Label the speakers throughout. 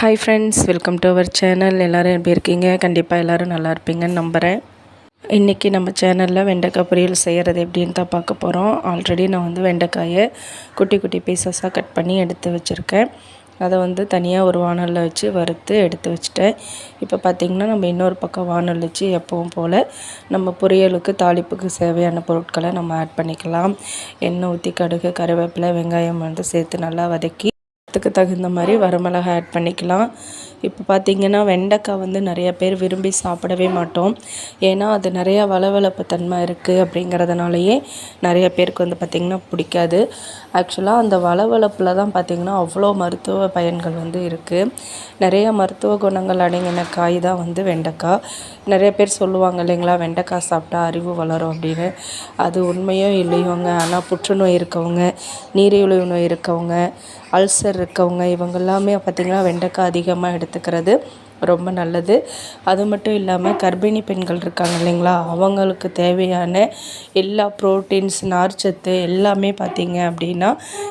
Speaker 1: Hi friends welcome to our channel எல்லோரும் எப்படி இருக்கீங்க? கண்டிப்பாக எல்லோரும் நல்லா இருப்பீங்கன்னு நம்புகிறேன் இன்றைக்கி நம்ம சேனலில் வெண்டைக்காய் பொரியல் செய்கிறது எப்படின்னு தான் பார்க்க போகிறோம் ஆல்ரெடி நான் வந்து வெண்டைக்காயை குட்டி குட்டி பீசஸாக கட் பண்ணி எடுத்து வச்சுருக்கேன். அதை வந்து தனியாக ஒரு வானலில் வச்சு வறுத்து எடுத்து வச்சுட்டேன். இப்போ பார்த்திங்கன்னா நம்ம இன்னொரு பக்கம் வானல் வச்சு எப்பவும் போல் நம்ம பொரியலுக்கு தாளிப்புக்கு தேவையான பொருட்களை நம்ம ஆட் பண்ணிக்கலாம். எண்ணெய் ஊற்றி கடுகு கருவேப்பிலை வெங்காயம் வந்து சேர்த்து நல்லா வதக்கி அதுக்கு தகுந்த மாதிரி வரமிளகாய் ஆட் பண்ணிக்கலாம். இப்போ பார்த்திங்கன்னா வெண்டைக்காய் வந்து நிறைய பேர் விரும்பி சாப்பிடவே மாட்டோம். ஏன்னா அது நிறையா வளவளப்பு தன்மை இருக்குது அப்படிங்கிறதுனாலயே நிறைய பேருக்கு வந்து பார்த்திங்கன்னா பிடிக்காது. ஆக்சுவலாக அந்த வளவளப்பில் தான் பார்த்திங்கன்னா அவ்வளோ மருத்துவ பயன்கள் வந்து இருக்குது நிறைய மருத்துவ குணங்கள் அடங்கின காய் தான் வந்து வெண்டைக்காய். நிறைய பேர் சொல்லுவாங்க இல்லைங்களா வெண்டைக்காய் சாப்பிட்டா அறிவு வளரும் அப்படின்னு. அது உண்மையோ இல்லையோங்க. ஆனால் புற்றுநோய் இருக்கவங்க நீரிழிவு நோய் இருக்கவங்க அல்சர் இருக்கவங்க இவங்க எல்லாமே பார்த்திங்கன்னா வெண்டைக்காய் அதிகமாக எடுத்து எடுத்துக்கிறது. ரொம்ப நல்லது. அது மட்டும் இல்லாமல் கர்ப்பிணி பெண்கள் இருக்காங்க இல்லைங்களா? அவங்களுக்கு தேவையான எல்லா ப்ரோட்டீன்ஸ் நார்ச்சத்து எல்லாமே பார்த்திங்க அப்படின்னா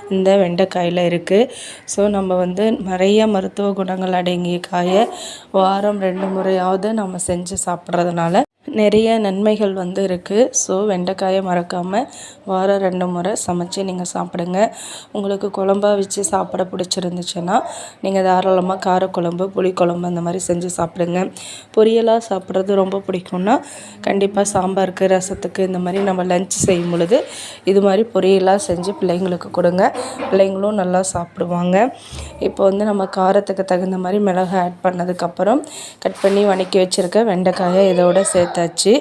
Speaker 1: இந்த வெண்டைக்காயில் இருக்குது ஸோ நம்ம வந்து நிறைய மருத்துவ குணங்கள் அடங்கிய காயை வாரம் ரெண்டு முறையாவது நம்ம செஞ்சு சாப்பிட்றதுனால நிறைய நன்மைகள் வந்து இருக்குது ஸோ வெண்டைக்காயை மறக்காமல் வாரம் ரெண்டு முறை சமைச்சி நீங்கள் சாப்பிடுங்க. உங்களுக்கு குழம்பா வச்சு சாப்பிட பிடிச்சிருந்துச்சுன்னா நீங்கள் தாராளமாக காரக்குழம்பு புளிக்குழம்பு அந்த மாதிரி செஞ்சு சாப்பிடுங்க. பொரியலாக சாப்பிட்றது ரொம்ப பிடிக்கும்னா கண்டிப்பாக சாம்பாருக்கு ரசத்துக்கு இந்த மாதிரி நம்ம லஞ்ச் செய்யும் பொழுது இது மாதிரி பொரியலாக செஞ்சு பிள்ளைங்களுக்கு கொடுங்க. பிள்ளைங்களும் நல்லா சாப்பிடுவாங்க. இப்போ வந்து நம்ம காரத்துக்கு தகுந்த மாதிரி மிளகு ஆட் பண்ணதுக்கப்புறம் கட் பண்ணி வணக்கி வச்சுருக்க வெண்டைக்காயை இதோட சேர்த்தாச்சு.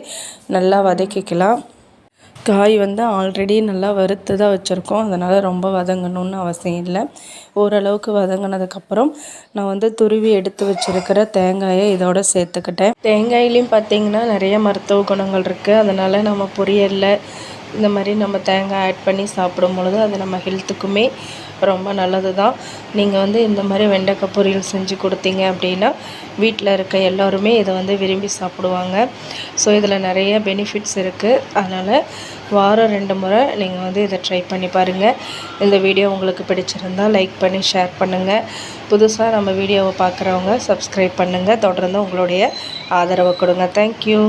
Speaker 1: நல்லா வதக்கிக்கலாம். காய் வந்து ஆல்ரெடி நல்லா வறுத்து தான் வச்சுருக்கோம். அதனால் ரொம்ப வதங்கணும்னு அவசியம் இல்லை. ஓரளவுக்கு வதங்கினதுக்கப்புறம் நான் வந்து துருவி எடுத்து வச்சுருக்கிற தேங்காயை இதோட சேர்த்துக்கிட்டேன். தேங்காயிலையும் பார்த்திங்கன்னா நிறைய மருத்துவ குணங்கள் இருக்குது அதனால் நம்ம பொரியலில் இந்த மாதிரி நம்ம தேங்காய் ஆட் பண்ணி சாப்பிடும் பொழுது அது நம்ம ஹெல்த்துக்குமே ரொம்ப நல்லது தான் நீங்கள் வந்து இந்த மாதிரி வெண்டைக்காய் பொரியல் செஞ்சு கொடுத்தீங்க அப்படின்னா வீட்டில் இருக்க எல்லோருமே இதை வந்து விரும்பி சாப்பிடுவாங்க. ஸோ இதில் நிறைய பெனிஃபிட்ஸ் இருக்குது அதனால் வாரம் ரெண்டு முறை நீங்கள் வந்து இதை ட்ரை பண்ணி பாருங்கள் இந்த வீடியோ உங்களுக்கு பிடிச்சிருந்தால் லைக் பண்ணி ஷேர் பண்ணுங்கள் புதுசாக நம்ம வீடியோவை பார்க்குறவங்க சப்ஸ்கிரைப் பண்ணுங்கள் தொடர்ந்து உங்களுடைய ஆதரவை கொடுங்க. தேங்க்யூ